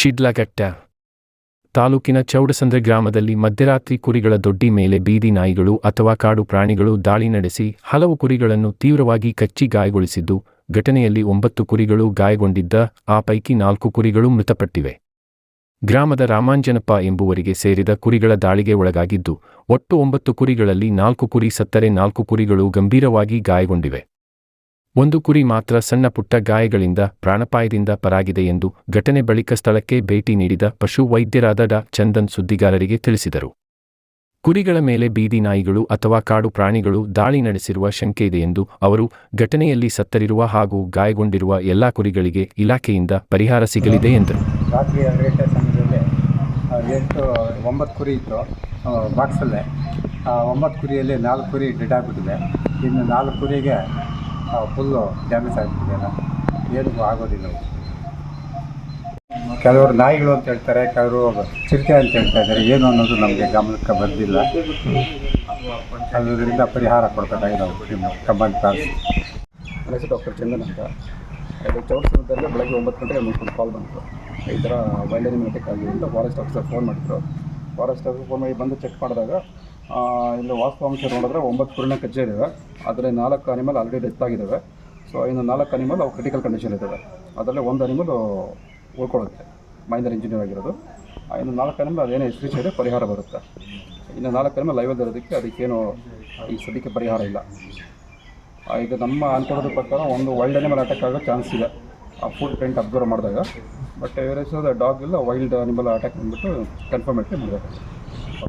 ಶಿಡ್ಲಘಟ್ಟ ತಾಲೂಕಿನ ಚೌಡಸಂದ್ರ ಗ್ರಾಮದಲ್ಲಿ ಮಧ್ಯರಾತ್ರಿ ಕುರಿಗಳ ದೊಡ್ಡಿ ಮೇಲೆ ಬೀದಿ ನಾಯಿಗಳು ಅಥವಾ ಕಾಡು ಪ್ರಾಣಿಗಳು ದಾಳಿ ನಡೆಸಿ ಹಲವು ಕುರಿಗಳನ್ನು ತೀವ್ರವಾಗಿ ಕಚ್ಚಿ ಗಾಯಗೊಳಿಸಿದ್ದು, ಘಟನೆಯಲ್ಲಿ ಒಂಬತ್ತು ಕುರಿಗಳು ಗಾಯಗೊಂಡಿದ್ದ, ಆ ಪೈಕಿ ನಾಲ್ಕು ಕುರಿಗಳು ಮೃತಪಟ್ಟಿವೆ. ಗ್ರಾಮದ ರಾಮಾಂಜನಪ್ಪ ಎಂಬುವರಿಗೆ ಸೇರಿದ ಕುರಿಗಳ ದಾಳಿಗೆ ಒಳಗಾಗಿದ್ದು, ಒಟ್ಟು ಒಂಬತ್ತು ಕುರಿಗಳಲ್ಲಿ ನಾಲ್ಕು ಕುರಿ ಸತ್ತರೆ ನಾಲ್ಕು ಕುರಿಗಳು ಗಂಭೀರವಾಗಿ ಗಾಯಗೊಂಡಿವೆ. ಒಂದು ಕುರಿ ಮಾತ್ರ ಸಣ್ಣ ಪುಟ್ಟ ಗಾಯಗಳಿಂದ, ಪ್ರಾಣಪಾಯದಿಂದ ಪರಾಗಿದೆ ಎಂದು ಘಟನೆ ಬಳಿಕ ಸ್ಥಳಕ್ಕೆ ಭೇಟಿ ನೀಡಿದ ಪಶು ವೈದ್ಯರಾದ ಡಾ. ಚಂದನ್ ಸುದ್ದಿಗಾರರಿಗೆ ತಿಳಿಸಿದರು. ಕುರಿಗಳ ಮೇಲೆ ಬೀದಿ ನಾಯಿಗಳು ಅಥವಾ ಕಾಡು ಪ್ರಾಣಿಗಳು ದಾಳಿ ನಡೆಸಿರುವ ಶಂಕೆಯಿದೆ ಎಂದು ಅವರು ಘಟನೆಯಲ್ಲಿ ಸತ್ತರಿರುವ ಹಾಗೂ ಗಾಯಗೊಂಡಿರುವ ಎಲ್ಲಾ ಕುರಿಗಳಿಗೆ ಇಲಾಖೆಯಿಂದ ಪರಿಹಾರ ಸಿಗಲಿದೆ ಎಂದರು. ಒಂಬತ್ತು ಕುರಿ ಇತ್ತು ಬಾಕ್ಸಲ್ಲೇ ಒಂಬತ್ತು ಕುರಿಯಲ್ಲಿ ನಾಲ್ಕು ಕುರಿ ಡೆಡ್ ಆಗಿಬಿಟ್ಟಿದೆ ಇನ್ನು ನಾಲ್ಕು ಕುರಿಗೆ ಫುಲ್ಲು ಡ್ಯಾಮೇಜ್ ಆಗಿಬಿಟ್ಟಿದೆ ಏನೂ ಆಗೋದಿಲ್ಲ. ಕೆಲವರು ನಾಯಿಗಳು ಅಂತ ಹೇಳ್ತಾರೆ, ಕೆಲವರು ಚಿರತೆ ಅಂತ ಹೇಳ್ತಾ ಇದ್ದಾರೆ. ಏನು ಅನ್ನೋದು ನಮಗೆ ಗಮನಕ್ಕೆ ಬಂದಿಲ್ಲ. ಅದರಿಂದ ಪರಿಹಾರ ಕೊಡ್ಬೇಕಾಗಿದೆ ನಿಮ್ಮ ಕಮಾಂಡ್ ಕ್ಲಾಸ್ ಹೆಸರು ಡಾಕ್ಟರ್ ಚಂದನ್ ಅಂತ. ಇದು ಚೌಡಸಂದ್ರದಲ್ಲಿ ಬೆಳಗ್ಗೆ ಒಂಬತ್ತು ಗಂಟೆಗೆ ನಮಗೆ ಕಾಲ್ ಬಂತು. ಈ ಥರ ವೈಲ್ಡ್ ಅನಿಮಲ್ ಅಟ್ಯಾಕ್ ಆಗಿದೆ ಅಂತ ಫಾರೆಸ್ಟ್ ಆಫೀಸರ್ ಫೋನ್ ಮಾಡಿದ್ರು. ಫಾರೆಸ್ಟ್ ಆಫೀಸರ್ ಫೋನ್ ಮಾಡಿ ಬಂದು ಚೆಕ್ ಮಾಡಿದಾಗ ಇಲ್ಲಿ ವಾಸ್ತವಾಂಶ ನೋಡಿದ್ರೆ ಒಂಬತ್ತು ಪೂರ್ಣ ಕಜ್ಜಿದ್ದಾವೆ ಅದರಲ್ಲಿ ನಾಲ್ಕು ಅನಿಮಲ್ ಆಲ್ರೆಡಿ ಡೆತ್ ಆಗಿದ್ದಾವೆ ಸೊ ಇನ್ನು ನಾಲ್ಕು ಅನಿಮಲ್ ಅವು ಕ್ರಿಟಿಕಲ್ ಕಂಡೀಷನ್ ಇದ್ದಾವೆ ಅದರಲ್ಲಿ ಒಂದು ಅನಿಮಲ್ ಉಳ್ಕೊಳ್ಳುತ್ತೆ. ಮೈಂದರ್ ಇಂಜಿನಿಯರ್ ಆಗಿರೋದು. ಇನ್ನು ನಾಲ್ಕು ಅನಿಮಲ್ ಅದೇನೇ ಇದೆ ಪರಿಹಾರ ಬರುತ್ತೆ. ಇನ್ನು ನಾಲ್ಕು ಅನಿಮಲ್ ಲೈವಲ್ಲಿ ಇರೋದಕ್ಕೆ ಅದಕ್ಕೇನು ಈ ಸದ್ಯಕ್ಕೆ ಪರಿಹಾರ ಇಲ್ಲ. ಇದು ನಮ್ಮ ಅನ್ಕೊಳ್ಳೋದ್ರ ಪ್ರಕಾರ ಒಂದು ವೈಲ್ಡ್ ಅನಿಮಲ್ ಅಟ್ಯಾಕ್ ಆಗೋ ಚಾನ್ಸ್ ಇದೆ. ಆ ಫುಡ್ ಪ್ರಿಂಟ್ ಅಬ್ಸರ್ವ್ ಮಾಡಿದಾಗ. ಬಟ್ ಇವರೇಸೋದ ಡಾಗ್ ಇಲ್ಲ ವೈಲ್ಡ್ ಅನಿಮಲ್ ಅಟ್ಯಾಕ್ ಅಂದ್ಬಿಟ್ಟು ಕನ್ಫರ್ಮೇಟ್ಲಿ ಮಾಡಬೇಕು